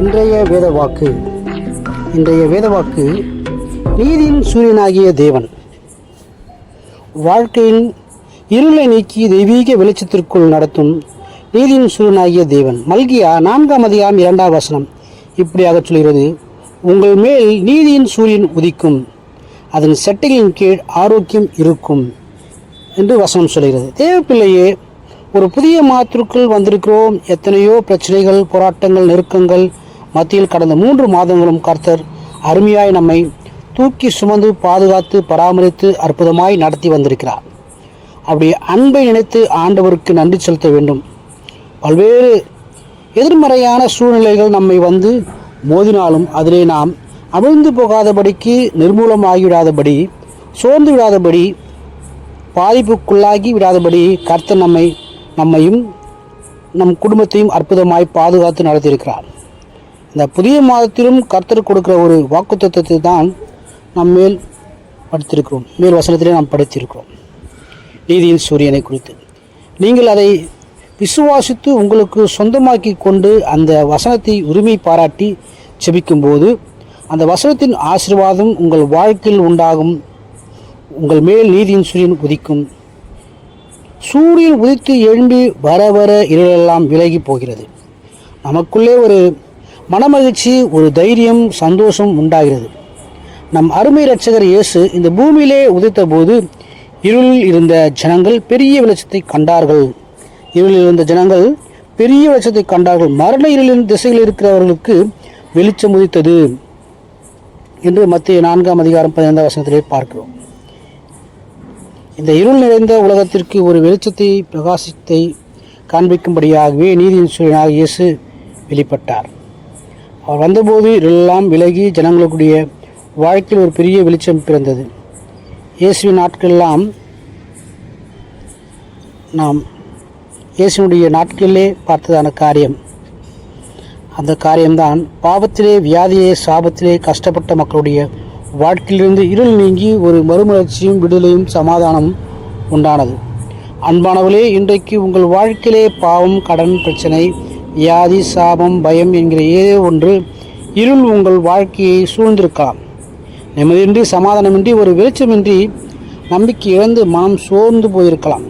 இன்றைய வேத வாக்கு இன்றைய வேத வாக்கு நீதியின் சூரியனாகிய தேவன். வாழ்க்கையின் இருளை நீக்கி தெய்வீக வெளிச்சத்திற்குள் நடத்தும் நீதியின் சூரியனாகிய தேவன். மல்கியா நான்காம் அதிகாரம் இரண்டாம் வசனம். இப்படியாக சொல்கிறது உங்கள் மேல் நீதியின் சூரியன் உதிக்கும். அதன் செட்டையின் கீழ் ஆரோக்கியம் இருக்கும். என்று வசனம் சொல்கிறது. தேவப்பிள்ளையே ஒரு புதிய மாத்திற்குள் வந்திருக்கிறோம். எத்தனையோ பிரச்சனைகள் போராட்டங்கள் நெருக்கங்கள் மத்தியில் கடந்த மூன்று மாதங்களும் கர்த்தர் அருமையாய் நம்மை தூக்கி சுமந்து பாதுகாத்து பராமரித்து அற்புதமாய் நடத்தி வந்திருக்கிறார். அப்படி அன்பை நினைத்து ஆண்டவருக்கு நன்றி செலுத்த வேண்டும். பல்வேறு எதிர்மறையான சூழ்நிலைகள் நம்மை வந்து மோதினாலும் அதிலே நாம் அமிழ்ந்து போகாதபடிக்கு நிர்மூலமாகிவிடாதபடி சோர்ந்து விடாதபடி பாதிப்புக்குள்ளாகி விடாதபடி கர்த்தர் நம்மை நம்மையும் நம் குடும்பத்தையும் அற்புதமாய் பாதுகாத்து நடத்தியிருக்கிறார். இந்த புதிய மாதத்திலும் கர்த்தர் கொடுக்குற ஒரு வாக்குத்தத்தத்தை தான் நம் மேல் படித்திருக்கிறோம். மேல் வசனத்திலே நாம் படித்திருக்கிறோம். நீதியின் சூரியனை குறித்து. நீங்கள் அதை விசுவாசித்து உங்களுக்கு சொந்தமாக்கி கொண்டு அந்த வசனத்தை உரிமை பாராட்டி செபிக்கும்போது அந்த வசனத்தின் ஆசீர்வாதம் உங்கள் வாழ்க்கையில் உண்டாகும். உங்கள் மேல் நீதியின் சூரியன் உதிக்கும். சூரியன் உதித்து எழும்பி வர வர இருளெல்லாம் விலகி போகிறது. நமக்குள்ளே ஒரு மனமகிழ்ச்சி ஒரு தைரியம் சந்தோஷம் உண்டாகிறது. நம் அருமை ரட்சகர் இயேசு இந்த பூமியிலே உதித்த போது இருளில் இருந்த ஜனங்கள் பெரிய வெளிச்சத்தை கண்டார்கள். இருளில் இருந்த ஜனங்கள் பெரிய வெளிச்சத்தை கண்டார்கள். மரண இருளின் திசையில் இருக்கிறவர்களுக்கு வெளிச்சம் உதித்தது என்று மத்திய நான்காம் அதிகாரம் பதினைந்தாம் வசனத்திலே பார்க்கிறோம். இந்த இருள் நிறைந்த உலகத்திற்கு ஒரு வெளிச்சத்தை பிரகாசத்தை காண்பிக்கும்படியாகவே நீதியின் சூழலாக இயேசு வெளிப்பட்டார். அவர் வந்தபோது எல்லாம் விலகி ஜனங்களுடைய வாழ்க்கையில் ஒரு பெரிய வெளிச்சம் பிறந்தது. இயேசுவின் நாட்களெல்லாம் நாம் இயேசுனுடைய நாட்களிலே பார்த்ததான காரியம். அந்த காரியம்தான் பாவத்திலே வியாதியே சாபத்திலே கஷ்டப்பட்ட மக்களுடைய வாழ்க்கையிலிருந்து இருள் நீங்கி ஒரு மறுமலர்ச்சியும் விடுதலையும் சமாதானமும் உண்டானது. அன்பானவளே இன்றைக்கு உங்கள் வாழ்க்கையிலே பாவம் கடன் பிரச்சனை வியாதி சாபம் பயம் என்கிற ஏதோ ஒன்று இருள் உங்கள் வாழ்க்கையை சூழ்ந்திருக்கலாம். நிம்மதியின்றி சமாதானமின்றி ஒரு வெளிச்சமின்றி நம்பிக்கை இழந்து மனம் சோர்ந்து போயிருக்கலாம்.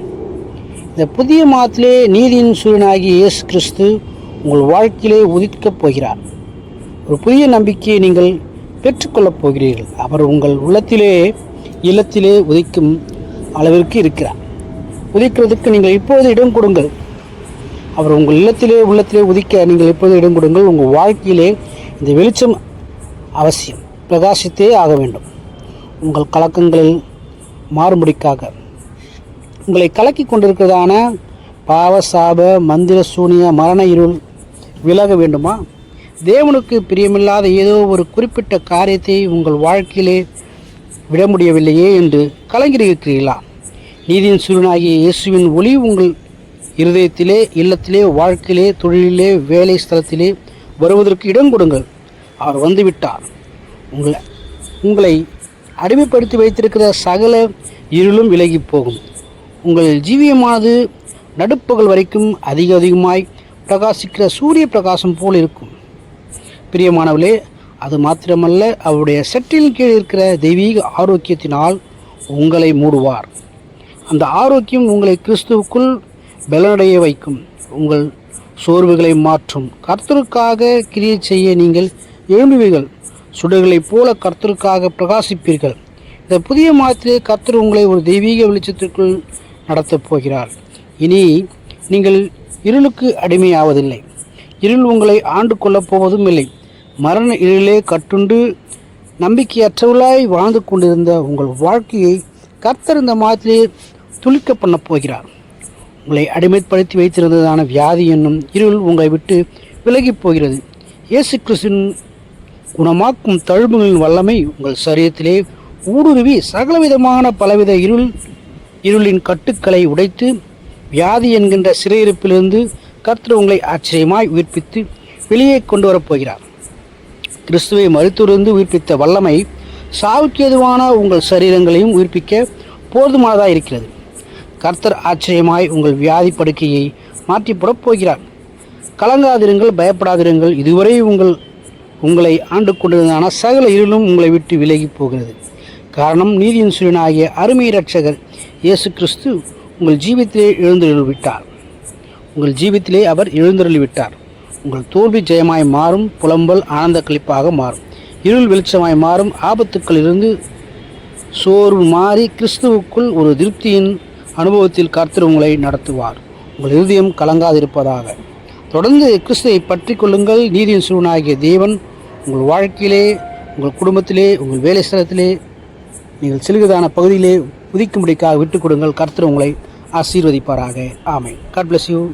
இந்த புதிய மாதத்திலே நீதியின் சூரியனாகிய இயேசு கிறிஸ்து உங்கள் வாழ்க்கையிலே உதிக்கப் போகிறார். ஒரு புதிய நம்பிக்கையை நீங்கள் பெற்றுக்கொள்ளப் போகிறீர்கள். அவர் உங்கள் உள்ளத்திலே இல்லத்திலே உதிக்கும் அளவிற்கு இருக்கிறார். உதிக்கிறதுக்கு நீங்கள் இப்போது இடம் கொடுங்கள். அவர் உங்கள் இல்லத்திலே உள்ளத்திலே உதிக்க நீங்கள் எப்போதும் இடம் கொடுங்கள். உங்கள் வாழ்க்கையிலே இந்த வெளிச்சம் அவசியம். பிரகாசித்தே ஆக வேண்டும். உங்கள் கலக்கங்களில் மாறுபடிக்காக உங்களை கலக்கி கொண்டிருக்கிறதான பாவ சாப மந்திர சூனிய மரண இருள் விலக வேண்டுமா? தேவனுக்கு பிரியமில்லாத ஏதோ ஒரு குறிப்பிட்ட காரியத்தை உங்கள் வாழ்க்கையிலே விட முடியவில்லையே என்று கலங்கியிருக்கிறீர்களா? நீதியின் சுருனாகிய இயேசுவின் ஒளி உங்கள் இருதயத்திலே இல்லத்திலே வாழ்க்கையிலே தொழிலிலே வேலை ஸ்தலத்திலே வருவதற்கு இடம் கொடுங்கள். அவர் வந்துவிட்டார். உங்களை உங்களை அடிமைப்படுத்தி வைத்திருக்கிற சகல இருளும் விலகி போகும். உங்கள் ஜீவியமானது நடுப்பகல் வரைக்கும் அதிக அதிகமாய் பிரகாசிக்கிற சூரிய பிரகாசம் போல் இருக்கும். பிரியமானவளே அது மாத்திரமல்ல அவருடைய செட்டில் கீழ் இருக்கிற தெய்வீக ஆரோக்கியத்தினால் உங்களை மூடுவார். அந்த ஆரோக்கியம் உங்களை கிறிஸ்துவுக்குள் பலனடைய வைக்கும். உங்கள் சோர்வுகளை மாற்றும். கர்த்தருக்காக கிரியை செய்ய நீங்கள் எழும்புவீர்கள் சுடர்களைப் போல கர்த்தருக்காக பிரகாசிப்பீர்கள். இந்த புதிய மாதத்திலே கர்த்தர் உங்களை ஒரு தெய்வீக வெளிச்சத்திற்குள் நடத்தப் போகிறார். இனி நீங்கள் இருளுக்கு அடிமையாவதில்லை. இருள் உங்களை ஆண்டு கொள்ளப் போவதும் இல்லை. மரண இருளிலே கட்டுண்டு நம்பிக்கையற்றவர்களாய் வாழ்ந்து கொண்டிருந்த உங்கள் வாழ்க்கையை கர்த்தர் இந்த மாதத்திலே துளிக்க பண்ணப் போகிறார். உங்களை அடிமைப்படுத்தி வைத்திருந்ததான வியாதி என்னும் இருள் உங்களை விட்டு விலகிப் போகிறது. இயேசு கிறிஸ்துவின் குணமாக்கும் தழும்புகளின் வல்லமை உங்கள் சரீரத்திலே ஊடுருவி சகலவிதமான பலவித இருள் இருளின் கட்டுக்களை உடைத்து வியாதி என்கின்ற சிறையிருப்பிலிருந்து கர்த்தர் உங்களை ஆச்சரியமாய் உயிர்ப்பித்து வெளியே கொண்டு வரப்போகிறார் கிறிஸ்துவை மருத்துவருந்து உயிர்ப்பித்த வல்லமை சாவுக்கு எதுவான உங்கள் சரீரங்களையும் உயிர்ப்பிக்க போதுமானதாக இருக்கிறது. கர்த்தர் ஆச்சரியமாய் உங்கள் வியாதி படுக்கையை மாற்றி போகிறார். கலங்காதிருங்கள் பயப்படாதிருங்கள். இதுவரை உங்கள் உங்களை ஆண்டு கொண்டிருந்தான சகல இருளும் உங்களை விட்டு விலகி போகிறது. காரணம் நீதியின் சூரியனாகிய அருமை இரட்சகர் இயேசு கிறிஸ்து உங்கள் ஜீவித்திலே எழுந்தருள் விட்டார் உங்கள் ஜீவித்திலே அவர் எழுந்தருளி விட்டார் உங்கள் தோல்வி ஜெயமாய் மாறும் புலம்பல் ஆனந்த கழிப்பாக மாறும். இருள் வெளிச்சமாய் மாறும் ஆபத்துக்களிலிருந்து சோர்வு மாறி கிறிஸ்துவுக்குள் ஒரு திருப்தியின் அனுபவத்தில் கர்த்தர் உங்களை நடத்துவார். உங்கள் இருதயம் கலங்காதிருப்பதாக. தொடர்ந்து கிறிஸ்துவை பற்றி கொள்ளுங்கள். நீதியின் சூழனாகிய தேவன் உங்கள் வாழ்க்கையிலே உங்கள் குடும்பத்திலே உங்கள் வேலை ஸ்தலத்திலே நீங்கள் சிறுகதான பகுதியிலே உதிக்கும்படிக்காக விட்டுக் கொடுங்கள். கர்த்தர் உங்களை ஆசீர்வதிப்பாராக. ஆமை காட் பிளஸ் யூ